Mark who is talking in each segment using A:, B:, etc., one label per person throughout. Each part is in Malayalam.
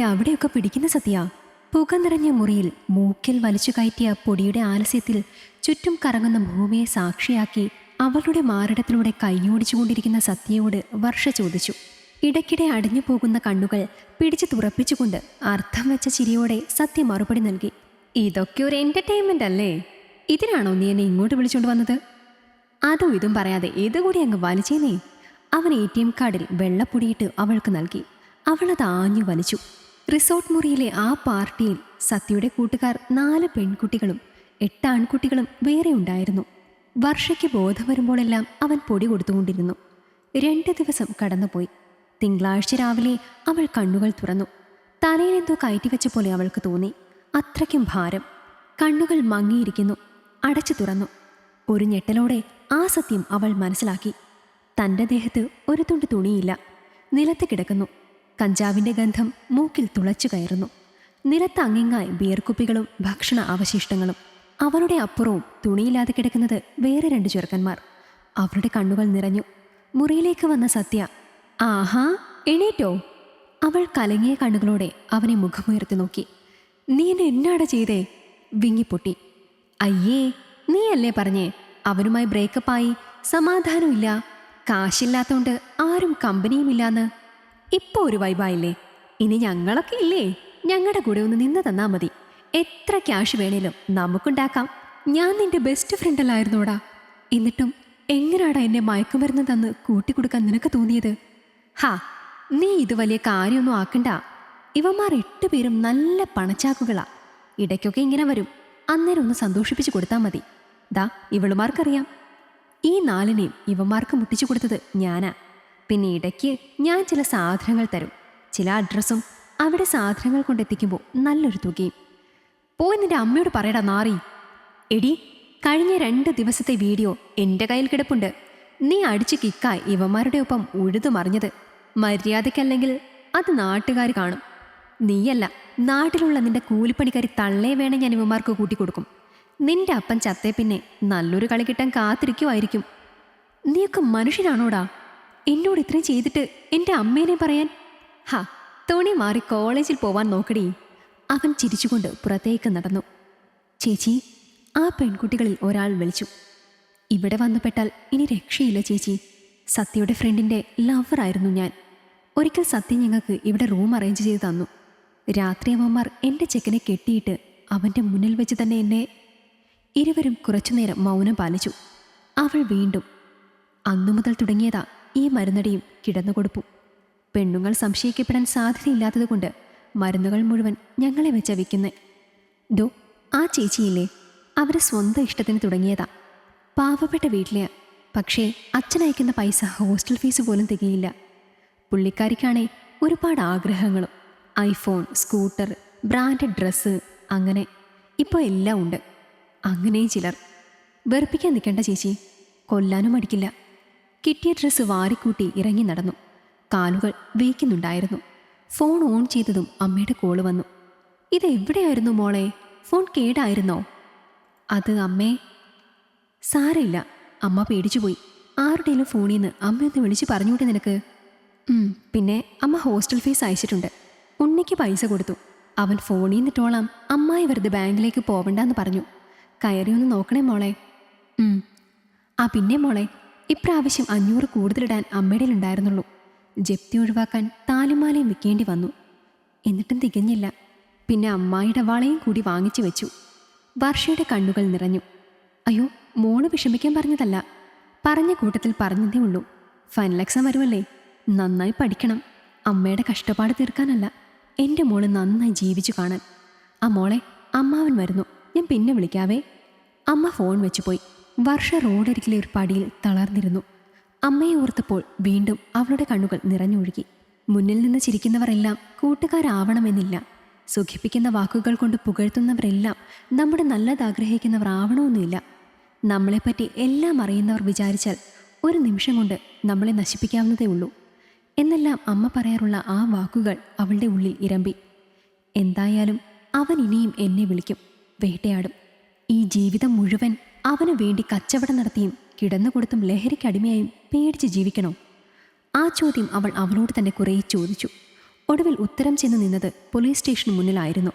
A: പൊടിയുടെ അവിടെയൊക്കെ പിടിക്കുന്ന സത്യ. പുക നിറഞ്ഞ മുറിയിൽ മൂക്കിൽ വലിച്ചു കയറ്റിയ പൊടിയുടെ ആലസ്യത്തിൽ ചുറ്റും കറങ്ങുന്ന ഭൂമിയെ സാക്ഷിയാക്കി അവളുടെ മാറിടത്തിലൂടെ കൈയോടിച്ചുകൊണ്ടിരിക്കുന്ന സത്യയോട് വർഷ ചോദിച്ചു. ഇടയ്ക്കിടെ അടിഞ്ഞു പോകുന്ന കണ്ണുകൾ പിടിച്ചു തുറപ്പിച്ചുകൊണ്ട് അർത്ഥം വെച്ച ചിരിയോടെ സത്യ മറുപടി നൽകി. ഇതൊക്കെ ഒരു എന്റർടൈൻമെന്റ് അല്ലേ? ഇതിനാണോ നീ എന്നെ ഇങ്ങോട്ട് വിളിച്ചുകൊണ്ട് വന്നത്? അതും ഇതും പറയാതെ ഇതുകൂടി അങ്ങ് വലിച്ചേനേ അവൻ എ ടി എം കാർഡിൽ വെള്ളപ്പൊടിയിട്ട് അവൾക്ക് നൽകി. അവളത് ആഞ്ഞു വലിച്ചു. റിസോർട്ട് മുറിയിലെ ആ പാർട്ടിയിൽ സത്യയുടെ കൂട്ടുകാർ നാല് പെൺകുട്ടികളും എട്ട് ആൺകുട്ടികളും വേറെ ഉണ്ടായിരുന്നു. വർഷയ്ക്ക് ബോധം വരുമ്പോഴെല്ലാം അവൻ പൊടി കൊടുത്തുകൊണ്ടിരുന്നു. രണ്ട് ദിവസം കടന്നുപോയി. തിങ്കളാഴ്ച രാവിലെ അവൾ കണ്ണുകൾ തുറന്നു. തലയിൽ തലയിലെന്തോ കയറ്റിവെച്ച പോലെ അവൾക്ക് തോന്നി. അത്രയ്ക്കും ഭാരം. കണ്ണുകൾ മങ്ങിയിരിക്കുന്നു. അടച്ചു തുറന്നു. ഒരു ഞെട്ടലോടെ ആ സത്യം അവൾ മനസ്സിലാക്കി. തന്റെ ദേഹത്ത് ഒരു തുണ്ട് തുണിയില്ല. നിലത്ത് കിടക്കുന്നു. കഞ്ചാവിന്റെ ഗന്ധം മൂക്കിൽ തുളച്ചു കയറുന്നു. നിലത്ത് അങ്ങിങ്ങായി ബിയർക്കുപ്പികളും ഭക്ഷണ അവശിഷ്ടങ്ങളും. അവരുടെ അപ്പുറവും തുണിയില്ലാതെ കിടക്കുന്നത് വേറെ രണ്ട് ചെറുക്കന്മാർ. അവരുടെ കണ്ണുകൾ നിറഞ്ഞു. മുറിയിലേക്ക് വന്ന സത്യ ആഹാ എണീറ്റോ? അവൾ കലങ്ങിയ കണ്ണുകളോടെ അവനെ മുഖമുയർത്തി നോക്കി. നീ എന്നെ എന്നാടാ ചെയ്തേ? വിങ്ങിപ്പൊട്ടി. അയ്യേ നീയല്ലേ പറഞ്ഞേ? അവനുമായി ബ്രേക്കപ്പായി സമാധാനമില്ല. കാശില്ലാത്തോണ്ട് ആരും കമ്പനിയുമില്ലാന്ന് ഇപ്പൊ ഒരു വൈബായില്ലേ ഇനി ഞങ്ങളൊക്കെ ഇല്ലേ? ഞങ്ങളുടെ കൂടെ ഒന്ന് നിന്ന് തന്നാൽ മതി. എത്ര ക്യാഷ് വേണേലും നമുക്കുണ്ടാക്കാം. ഞാൻ നിന്റെ ബെസ്റ്റ് ഫ്രണ്ട് അല്ലായിരുന്നോടാ. എന്നിട്ടും എങ്ങനെയാടാ എന്നെ മയക്കുമരുന്ന് തന്ന് കൂട്ടിക്കൊടുക്കാൻ നിനക്ക് തോന്നിയത്? ഹാ നീ ഇത് വലിയ കാര്യമൊന്നും ആക്കണ്ട. ഇവന്മാർ എട്ട് പേരും നല്ല പണച്ചാക്കുകളാ. ഇടയ്ക്കൊക്കെ ഇങ്ങനെ വരും. അന്നേരം ഒന്ന് സന്തോഷിപ്പിച്ചു കൊടുത്താൽ മതി. ദാ ഇവളുമാർക്കറിയാം. ഈ നാലിനെയും ഇവന്മാർക്ക് മുട്ടിച്ചു കൊടുത്തത് ഞാനാ. പിന്നെ ഇടയ്ക്ക് ഞാൻ ചില സാധനങ്ങൾ തരും. ചില അഡ്രസ്സും അവിടെ സാധനങ്ങൾ കൊണ്ടെത്തിക്കുമ്പോൾ നല്ലൊരു തുകയും. പോയി നിന്റെ അമ്മയോട് പറയടാ നാറി. എടി കഴിഞ്ഞ രണ്ട് ദിവസത്തെ വീഡിയോ എന്റെ കയ്യിൽ കിടപ്പുണ്ട്. നീ അടിച്ച് കിക്കായി ഇവന്മാരുടെ ഒപ്പം ഉഴുതു മറിഞ്ഞത്. മര്യാദയ്ക്കല്ലെങ്കിൽ അത് നാട്ടുകാർ കാണും. നീയല്ല നാട്ടിലുള്ള നിന്റെ കൂലിപ്പണിക്കാരി തള്ളേ വേണം ഞാൻ ഇവന്മാർക്ക് കൂട്ടിക്കൊടുക്കും നിന്റെ അപ്പൻ ചത്തേ പിന്നെ നല്ലൊരു കളി കിട്ടാൻ കാത്തിരിക്കുമായിരിക്കും നീയൊക്കെ മനുഷ്യനാണോടാ? എന്നോട് ഇത്രയും ചെയ്തിട്ട് എന്റെ അമ്മേനെ പറയാൻ? ഹാ തോണി മാറി കോളേജിൽ പോവാൻ നോക്കടി. അവൻ ചിരിച്ചുകൊണ്ട് പുറത്തേക്ക് നടന്നു. ചേച്ചി ആ പെൺകുട്ടികളിൽ ഒരാൾ വിളിച്ചു. ഇവിടെ വന്നുപെട്ടാൽ ഇനി രക്ഷയില്ല ചേച്ചി. സത്യയുടെ ഫ്രണ്ടിന്റെ ലവറായിരുന്നു ഞാൻ. ഒരിക്കൽ സത്യ ഞങ്ങൾക്ക് ഇവിടെ റൂം അറേഞ്ച് ചെയ്ത് തന്നു. രാത്രി അമ്മമാർ എന്റെ ചെക്കനെ കെട്ടിയിട്ട് അവന്റെ മുന്നിൽ വെച്ച് തന്നെ എന്നെ ഇരുവരും കുറച്ചുനേരം മൗനം പാലിച്ചു. അവൾ വീണ്ടും അന്നു മുതൽ തുടങ്ങിയതാ ഈ മരുന്നടിയും കിടന്നുകൊടുപ്പും പെണ്ണുങ്ങൾ സംശയിക്കപ്പെടാൻ സാധ്യതയില്ലാത്തതുകൊണ്ട് മരുന്നുകൾ മുഴുവൻ ഞങ്ങളെ വെച്ച വിൽക്കുന്നേ. ദോ ആ ചേച്ചിയില്ലേ? അവരെ സ്വന്തം ഇഷ്ടത്തിന് തുടങ്ങിയതാ. പാവപ്പെട്ട വീട്ടിലെ പക്ഷേ അച്ഛനയക്കുന്ന പൈസ ഹോസ്റ്റൽ ഫീസ് പോലും തികയില്ല. പുള്ളിക്കാരിക്കാണേ ഒരുപാട് ആഗ്രഹങ്ങളും. ഐഫോൺ സ്കൂട്ടർ ബ്രാൻഡഡ് ഡ്രസ്സ് അങ്ങനെ. ഇപ്പോൾ എല്ലാം ഉണ്ട്. അങ്ങനെയും ചിലർ. വെറുപ്പിക്കാൻ നിൽക്കേണ്ട ചേച്ചി. കൊല്ലാനും മടിക്കില്ല. കിട്ടിയ ഡ്രസ്സ് വാരിക്കൂട്ടി ഇറങ്ങി നടന്നു. കാലുകൾ വേക്കുന്നുണ്ടായിരുന്നു ഫോൺ ഓൺ ചെയ്തതും അമ്മയുടെ കോൾ വന്നു. ഇത് എവിടെയായിരുന്നു മോളെ? ഫോൺ കേടായിരുന്നോ? അത് അമ്മേ. സാരമില്ല. അമ്മ പേടിച്ചുപോയി. ആരുടെയും ഫോണിൽ നിന്ന് അമ്മയൊന്ന് വിളിച്ച് പറഞ്ഞുകൂടെ നിനക്ക്? പിന്നെ അമ്മ ഹോസ്റ്റൽ ഫീസ് അയച്ചിട്ടുണ്ട്. ഉണ്ണിക്ക് പൈസ കൊടുത്തു. അവൻ ഫോണിൽ നിന്നിട്ടോളാം അമ്മായി വെറുതെ ബാങ്കിലേക്ക് പോവണ്ടെന്ന് പറഞ്ഞു. കയറി ഒന്ന് നോക്കണേ മോളെ. ആ പിന്നെ മോളെ. ഇപ്രാവശ്യം അഞ്ഞൂറ് കൂടുതലിടാൻ അമ്മയുടെയിലുണ്ടായിരുന്നുള്ളൂ ജപ്തി ഒഴിവാക്കാൻ താലിമാലയും വിൽക്കേണ്ടി വന്നു. എന്നിട്ടും തികഞ്ഞില്ല. പിന്നെ അമ്മായിയുടെ വളയും കൂടി വാങ്ങിച്ചു വെച്ചു. വർഷയുടെ കണ്ണുകൾ നിറഞ്ഞു. അയ്യോ മോൾ വിഷമിക്കാൻ പറഞ്ഞതല്ല. പറഞ്ഞ കൂട്ടത്തിൽ പറഞ്ഞതേ ഉള്ളൂ. ഫൈനൽ എക്സാം വരുമല്ലേ? നന്നായി പഠിക്കണം. അമ്മയുടെ കഷ്ടപ്പാട് തീർക്കാനല്ല. എന്റെ മോൾ നന്നായി ജീവിച്ചു കാണാൻ. ആ മോളെ അമ്മാവൻ വരുന്നു. ഞാൻ പിന്നെ വിളിക്കാവേ. അമ്മ ഫോൺ വെച്ചു പോയി. വർഷ റോഡരികിലെ ഒരു പടിയിൽ തളർന്നിരുന്നു. അമ്മയെ ഓർത്തപ്പോൾ വീണ്ടും അവളുടെ കണ്ണുകൾ നിറഞ്ഞൊഴുകി. മുന്നിൽ നിന്ന് ചിരിക്കുന്നവരെല്ലാം കൂട്ടുകാരാവണമെന്നില്ല. സുഖിപ്പിക്കുന്ന വാക്കുകൾ കൊണ്ട് പുകഴ്ത്തുന്നവരെല്ലാം നമ്മുടെ നല്ലത് ആഗ്രഹിക്കുന്നവർ ആവണമെന്നില്ല നമ്മളെപ്പറ്റി എല്ലാം അറിയുന്നവർ വിചാരിച്ചാൽ ഒരു നിമിഷം കൊണ്ട് നമ്മളെ നശിപ്പിക്കാവുന്നതേ ഉള്ളൂ. എന്നെല്ലാം അമ്മ പറയാറുള്ള ആ വാക്കുകൾ അവളുടെ ഉള്ളിൽ ഇരമ്പി. എന്തായാലും അവൻ ഇനിയും എന്നെ വിളിക്കും വേട്ടയാടും. ഈ ജീവിതം മുഴുവൻ അവനു വേണ്ടി കച്ചവടം നടത്തിയും കിടന്നുകൊടുത്തും ലഹരിക്കടിമയായും പേടിച്ച് ജീവിക്കണോ? ആ ചോദ്യം അവൾ അവനോട് തന്നെ കുറേ ചോദിച്ചു. ഒടുവിൽ ഉത്തരം ചെന്ന് നിന്നത് പോലീസ് സ്റ്റേഷന് മുന്നിലായിരുന്നു.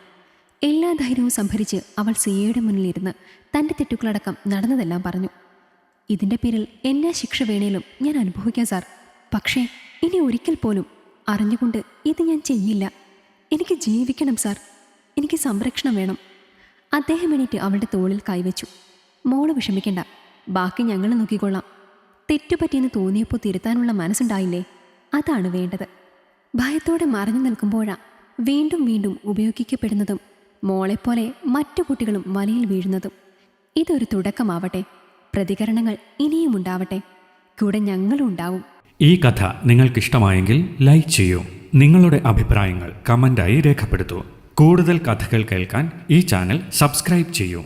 A: എല്ലാ ധൈര്യവും സംഭരിച്ച് അവൾ സിയയുടെ മുന്നിലിരുന്ന് തന്റെ തെറ്റുകളടക്കം നടന്നതെല്ലാം പറഞ്ഞു. ഇതിന്റെ പേരിൽ എന്നാ ശിക്ഷ വേണേലും ഞാൻ അനുഭവിക്കാം സാർ. പക്ഷേ ഇനി ഒരിക്കൽ പോലും അറിഞ്ഞുകൊണ്ട് ഇത് ഞാൻ ചെയ്യില്ല. എനിക്ക് ജീവിക്കണം സാർ. എനിക്ക് സംരക്ഷണം വേണം. അദ്ദേഹം എണീറ്റ് അവളുടെ തോളിൽ കൈവച്ചു. മോൾ വിഷമിക്കണ്ട. ബാക്കി ഞങ്ങൾ നോക്കിക്കൊള്ളാം. തെറ്റുപറ്റിയെന്ന് തോന്നിയപ്പോൾ തിരുത്താനുള്ള മനസ്സുണ്ടായില്ലേ? അതാണ് വേണ്ടത്. ഭയത്തോടെ മറഞ്ഞു നിൽക്കുമ്പോഴാ വീണ്ടും വീണ്ടും ഉപയോഗിക്കപ്പെടുന്നതും മോളെപ്പോലെ മറ്റു കുട്ടികളും വലയിൽ വീഴുന്നതും. ഇതൊരു തുടക്കമാവട്ടെ. പ്രതികരണങ്ങൾ ഇനിയും ഉണ്ടാവട്ടെ. കൂടെ ഞങ്ങളും ഉണ്ടാവും.
B: ഈ കഥ നിങ്ങൾക്കിഷ്ടമായെങ്കിൽ ലൈക്ക് ചെയ്യൂ. നിങ്ങളുടെ അഭിപ്രായങ്ങൾ കമന്റായി രേഖപ്പെടുത്തൂ. കൂടുതൽ കഥകൾ കേൾക്കാൻ ഈ ചാനൽ സബ്സ്ക്രൈബ് ചെയ്യൂ.